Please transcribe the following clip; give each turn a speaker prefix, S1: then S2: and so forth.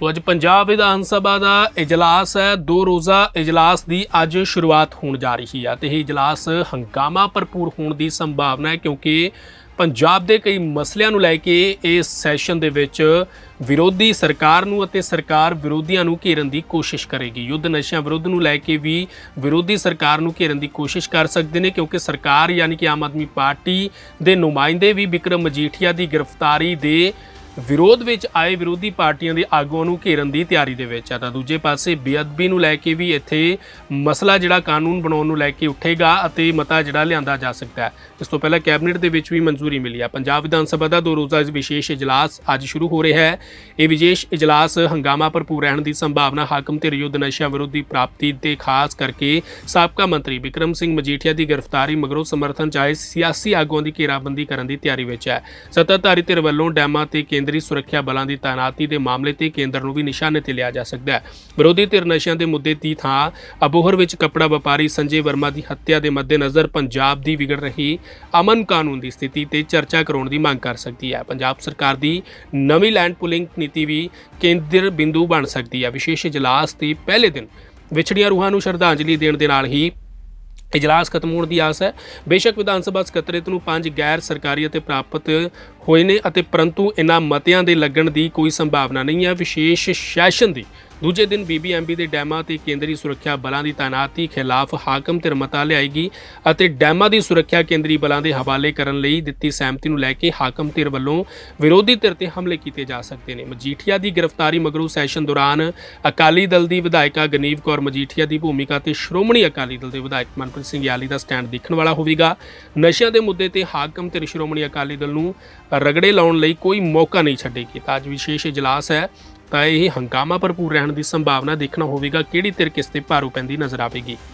S1: ਸੋ ਅੱਜ ਪੰਜਾਬ ਵਿਧਾਨ ਸਭਾ ਦਾ ਇਜਲਾਸ ਹੈ। ਦੋ ਰੋਜ਼ਾ ਇਜਲਾਸ ਦੀ ਅੱਜ ਸ਼ੁਰੂਆਤ ਹੋਣ ਜਾ ਰਹੀ ਹੈ ਤੇ ਇਹ ਇਜਲਾਸ ਹੰਗਾਮਾ ਭਰਪੂਰ ਹੋਣ ਦੀ ਸੰਭਾਵਨਾ ਹੈ ਕਿਉਂਕਿ ਪੰਜਾਬ ਦੇ ਕਈ ਮਸਲਿਆਂ ਨੂੰ ਲੈ ਕੇ ਇਸ ਸੈਸ਼ਨ ਦੇ ਵਿੱਚ ਵਿਰੋਧੀ ਸਰਕਾਰ ਨੂੰ ਅਤੇ ਸਰਕਾਰ ਵਿਰੋਧੀਆਂ ਨੂੰ ਘੇਰਨ ਦੀ ਕੋਸ਼ਿਸ਼ ਕਰੇਗੀ। ਯੁੱਧ ਨਸ਼ਿਆਂ ਵਿਰੁੱਧ ਨੂੰ ਲੈ ਕੇ ਵੀ ਵਿਰੋਧੀ ਸਰਕਾਰ ਨੂੰ ਘੇਰਨ ਦੀ ਕੋਸ਼ਿਸ਼ ਕਰ ਸਕਦੇ ਨੇ ਕਿਉਂਕਿ ਸਰਕਾਰ ਯਾਨੀ ਕਿ ਆਮ ਆਦਮੀ ਪਾਰਟੀ ਦੇ ਨੁਮਾਇੰਦੇ ਵੀ ਵਿਕਰਮ ਮਜੀਠੀਆ ਦੀ ਗ੍ਰਿਫਤਾਰੀ ਦੇ ਵਿਰੋਧ ਵਿੱਚ ਆਏ ਵਿਰੋਧੀ ਪਾਰਟੀਆਂ ਦੇ ਆਗੂਆਂ ਨੂੰ ਘੇਰਨ ਦੀ ਤਿਆਰੀ ਦੇ ਵਿੱਚ ਹੈ ਤਾਂ ਦੂਜੇ ਪਾਸੇ ਬੇਅਦਬੀ ਨੂੰ ਲੈ ਕੇ ਵੀ ਇੱਥੇ ਮਸਲਾ ਜਿਹੜਾ ਕਾਨੂੰਨ ਬਣਾਉਣ ਨੂੰ ਲੈ ਕੇ ਉੱਠੇਗਾ ਅਤੇ ਮਤਾ ਜਿਹੜਾ ਲਿਆਂਦਾ ਜਾ ਸਕਦਾ ਹੈ। ਇਸ ਤੋਂ ਪਹਿਲਾਂ ਕੈਬਨਿਟ ਦੇ ਵਿੱਚ ਵੀ ਮਨਜ਼ੂਰੀ ਮਿਲੀ ਹੈ ਪੰਜਾਬ ਵਿਧਾਨ ਸਭਾ ਦਾ ਦੋ ਰੋਜ਼ਾ ਵਿਸ਼ੇਸ਼ ਇਜਲਾਸ ਅੱਜ ਸ਼ੁਰੂ ਹੋ ਰਿਹਾ ਹੈ। ਇਹ ਵਿਸ਼ੇਸ਼ ਇਜਲਾਸ ਹੰਗਾਮਾ ਭਰਪੂਰ ਰਹਿਣ ਦੀ ਸੰਭਾਵਨਾ ਹਾਕਮ ਧਿਰ ਯੁੱਧ ਨਸ਼ਿਆਂ ਵਿਰੋਧੀ ਪ੍ਰਾਪਤੀ ਤੇ ਖਾਸ ਕਰਕੇ ਸਾਬਕਾ ਮੰਤਰੀ ਵਿਕਰਮ ਸਿੰਘ ਮਜੀਠੀਆ ਦੀ ਗ੍ਰਿਫਤਾਰੀ ਮਗਰੋਂ ਸਮਰਥਨ ਚਾਹੇ ਸਿਆਸੀ ਆਗੂਆਂ ਦੀ ਘੇਰਾਬੰਦੀ ਕਰਨ ਦੀ ਤਿਆਰੀ ਵਿੱਚ ਹੈ। ਸੱਤਾਧਾਰੀ ਧਿਰ ਵੱਲੋਂ ਡੈਮਾਂ ਤੇ ਕੇਂਦਰ ਸੁਰੱਖਿਆ ਬਲਾਂ ਦੀ ਤਾਇਨਾਤੀ ਦੇ ਮਾਮਲੇ ਤੇ ਕੇਂਦਰ ਨੂੰ ਵੀ ਨਿਸ਼ਾਨੇ ਤੇ ਲਿਆ ਜਾ ਸਕਦਾ ਹੈ। ਵਿਰੋਧੀ ਧਿਰ ਨਸ਼ਿਆਂ ਦੇ ਮੁੱਦੇ ਦੀ ਥਾਂ ਅਬੋਹਰ ਵਿੱਚ ਕੱਪੜਾ ਵਪਾਰੀ ਸੰਜੇ ਵਰਮਾ ਦੀ ਹੱਤਿਆ ਦੇ ਮੱਦੇਨਜ਼ਰ ਪੰਜਾਬ ਦੀ ਵਿਗੜ ਰਹੀ ਅਮਨ ਕਾਨੂੰਨ ਦੀ ਸਥਿਤੀ ਤੇ ਚਰਚਾ ਕਰਾਉਣ ਦੀ ਮੰਗ ਕਰ ਸਕਦੀ ਹੈ। ਪੰਜਾਬ ਸਰਕਾਰ ਦੀ ਨਵੀਂ ਲੈਂਡ ਪੁਲਿੰਗ ਨੀਤੀ ਵੀ ਕੇਂਦਰ ਬਿੰਦੂ ਬਣ ਸਕਦੀ ਹੈ। ਵਿਸ਼ੇਸ਼ ਇਜਲਾਸ ਦੇ ਪਹਿਲੇ ਦਿਨ ਵਿਛੜੀਆਂ ਰੂਹਾਂ ਨੂੰ ਸ਼ਰਧਾਂਜਲੀ ਦੇਣ ਦੇ ਨਾਲ ਹੀ ਇਜਲਾਸ ਖਤਮ ਹੋਣ ਦੀ ਆਸ ਹੈ। ਬੇਸ਼ੱਕ ਵਿਧਾਨ ਸਭਾ ਸਕੱਤਰੇਤ ਨੂੰ ਪੰਜ ਗੈਰ ਸਰਕਾਰੀ ਅਤੇ ਪ੍ਰਾਪਤ ਹੋਏ ਨੇ ਅਤੇ ਪਰੰਤੂ ਇਨ੍ਹਾਂ ਮਤਿਆਂ ਦੇ ਲੱਗਣ ਦੀ ਕੋਈ ਸੰਭਾਵਨਾ ਨਹੀਂ ਹੈ। ਵਿਸ਼ੇਸ਼ ਸੈਸ਼ਨ ਦੀ ਦੂਜੇ ਦਿਨ ਬੀਬੀਐਮਬੀ ਦੇ ਡੈਮਾਂ ਤੇ ਕੇਂਦਰੀ ਸੁਰੱਖਿਆ ਬਲਾਂ ਦੀ ਤਾਇਨਾਤੀ ਖਿਲਾਫ ਹਾਕਮ ਧਿਰ ਮਤਾ ਲਿਆਏਗੀ ਅਤੇ ਡੈਮਾਂ ਦੀ ਸੁਰੱਖਿਆ ਕੇਂਦਰੀ ਬਲਾਂ ਦੇ ਹਵਾਲੇ ਕਰਨ ਲਈ ਦਿੱਤੀ ਸਹਿਮਤੀ ਨੂੰ ਲੈ ਕੇ ਹਾਕਮ ਧਿਰ ਵੱਲੋਂ ਵਿਰੋਧੀ ਧਿਰ ਤੇ ਹਮਲੇ ਕੀਤੇ ਜਾ ਸਕਦੇ ਨੇ। ਮਜੀਠੀਆ ਦੀ ਗ੍ਰਿਫਤਾਰੀ ਮਗਰੋਂ ਸੈਸ਼ਨ ਦੌਰਾਨ ਅਕਾਲੀ ਦਲ ਦੀ ਵਿਧਾਇਕਾ ਗਨੀਵ ਕੌਰ ਮਜੀਠੀਆ ਦੀ ਭੂਮਿਕਾ ਤੇ ਸ਼੍ਰੋਮਣੀ ਅਕਾਲੀ ਦਲ ਦੇ ਵਿਧਾਇਕ ਮਨਪ੍ਰੀਤ ਸਿੰਘ ਯਾਲੀ ਦਾ ਸਟੈਂਡ ਦੇਖਣ ਵਾਲਾ ਹੋਵੇਗਾ। ਨਸ਼ਿਆਂ ਦੇ ਮੁੱਦੇ ਤੇ ਹਾਕਮ ਧਿਰ ਸ਼੍ਰੋਮਣੀ ਅਕਾਲੀ ਦਲ ਨੂੰ ਰਗੜੇ ਲਾਉਣ ਲਈ ਕੋਈ ਮੌਕਾ ਨਹੀਂ ਛੱਡੇਗੀ ਤਾਂ ਅੱਜ ਵਿਸ਼ੇਸ਼ ਇਜਲਾਸ ਹੈ, ਤਾਂ ਇਹ ਹੰਗਾਮਾ ਭਰਪੂਰ ਰਹਿਣ ਦੀ ਸੰਭਾਵਨਾ ਦੇਖਣਾ ਹੋਵੇਗਾ ਕਿਹੜੀ ਧਿਰ ਕਿਸ ਤੇ ਭਾਰੂ ਪੈਂਦੀ ਨਜ਼ਰ ਆਵੇਗੀ।